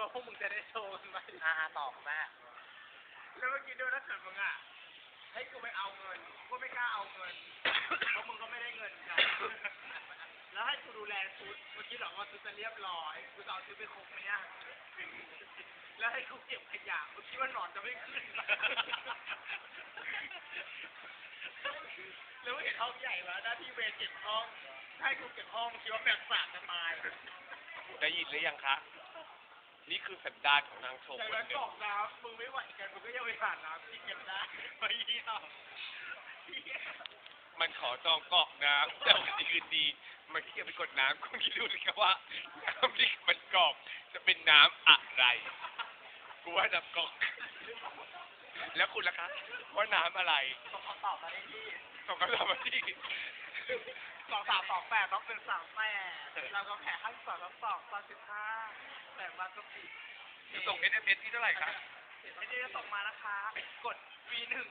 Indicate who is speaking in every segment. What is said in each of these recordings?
Speaker 1: ว่าพวกมึงจะได้โชว์กันไหม
Speaker 2: อ่าตอบแม่
Speaker 1: แล้วเมื่อกี้ด้วยถ้าเกิดมึงอะให้กูไปเอาเงินกูไม่กล้าเอาเงินเพราะมึงก็ไม่ได้เงินกันแล้วให้กูดูแลชุดเมื่อกี้หรอกว่าชุดจะเรียบร้อยกูจะเอาชุดไปครบไหมเนี่ยแล้วให้กูเก็บขยะกูคิดว่าหนอนจะไม่ขึ้นแล้วเห็นห้องใหญ่มาหน้าที่เวรเก็บห้องให้กูเก็บห้องคิดว่าแบกสากจะตาย
Speaker 3: ได้ยินหรือยังคะ นี่คือสันดานของนางโชว์
Speaker 1: แต่
Speaker 3: คน
Speaker 1: แล้ว
Speaker 3: หนึ่
Speaker 1: กรงอกน้ำมึงไม่ไหวกันมึงก็ยังไปผ่านน้ำที่เก็บได้ไปเยี่ยมเหี้ย
Speaker 3: มันขอจองกรอกน้ำแต่วันดีคืนดี มันที่จะไปกดน้ำคุณคิดดูสิครับว่าน้ำที่มันกรอกจะเป็นน้ำอะไร กูว่าน้ำกรอก แล้วคุณล่ะคะว่าน้ำอะไร
Speaker 1: ต้องขอตอบมาได้ที่
Speaker 3: ส่งคำตอบมาที่
Speaker 1: สองสามสองแปดต้องเป็นสามแปดเราก็แข่ขั้นสองแล้วสองตอนสิบห้าแต่มาก็ผิด
Speaker 3: จะส่ง SMS ที่เท่าไหร่คะ
Speaker 1: ไม่ได้จะส่งมานะคะ กด V หนึ่ง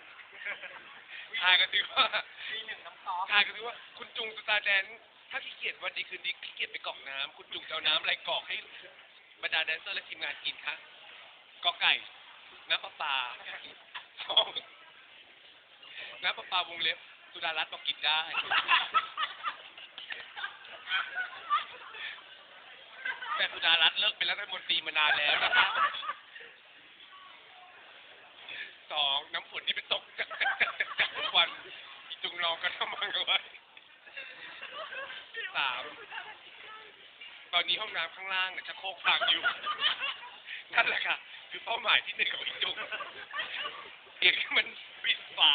Speaker 3: ทายกันสิว่า
Speaker 1: V หนึ่งน้ำซอส
Speaker 3: ทายกันสิว่าคุณจุงสตาร์แดนถ้าขี้เกียจวันดีคืนดีขี้เกียจไปกรอกน้ำคุณจุงจะเอาน้ำอะไรกรอกให้บรรดาแดนเซอร์และทีมงานกินคะกอไก่น้ำประปาสองน้ำประปาวงเล็บ สุดารัตน์บอกกินได้ แต่สุดารัตน์เลิกเป็นรัฐมนตรีมานานแล้วนะคะสองน้ำฝนที่ไปตกจากจากจากจากทุกวันอีจุงนองกันทำมังเอาไว้สามตอนนี้ห้องน้ำข้างล่างเนี่ยชักโคกพังอยู่ นั่นแหละค่ะ คือเป้าหมายที่หนึ่งของอีจุงเอกมันปิ ฝา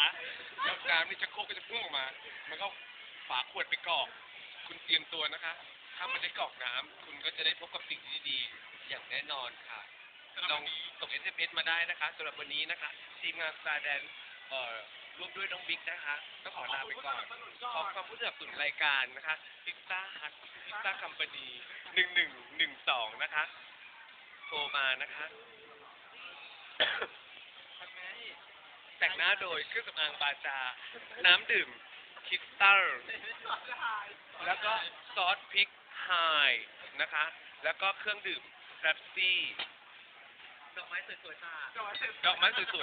Speaker 3: แล้วน้ำนี่ชักโครกก็จะพุ่งออกมา มันก็ฝาขวดไปกรอก คุณเตรียมตัวนะคะ ถ้ามันได้กรอกน้ำคุณก็จะได้พบกับสิ่งที่ดีๆอย่างแน่นอนค่ะ ลองส่ง SMS มาได้นะคะสำหรับวันนี้นะคะ ทีมงาน Star Dance เอ่อร่วมด้วยน้องบิ๊กนะคะต้องขอลาไปก่อน ขอความผู้สนับสนุนรายการนะคะพิซซ่าฮัทพิซซ่าคัมปานีหนึ่งหนึ่งหนึ่งสองนะคะ โทรมานะคะ แต่งหน้าโดยเครื่องสำอางบาจา น้ำดื่มคิสตัลแล้วก็ซอสพริกไฮนะคะ แล้วก็เครื่องดื่มแรปซี่
Speaker 1: ดอกไม้สวยๆจ้า
Speaker 3: ดอกไม้สวยๆ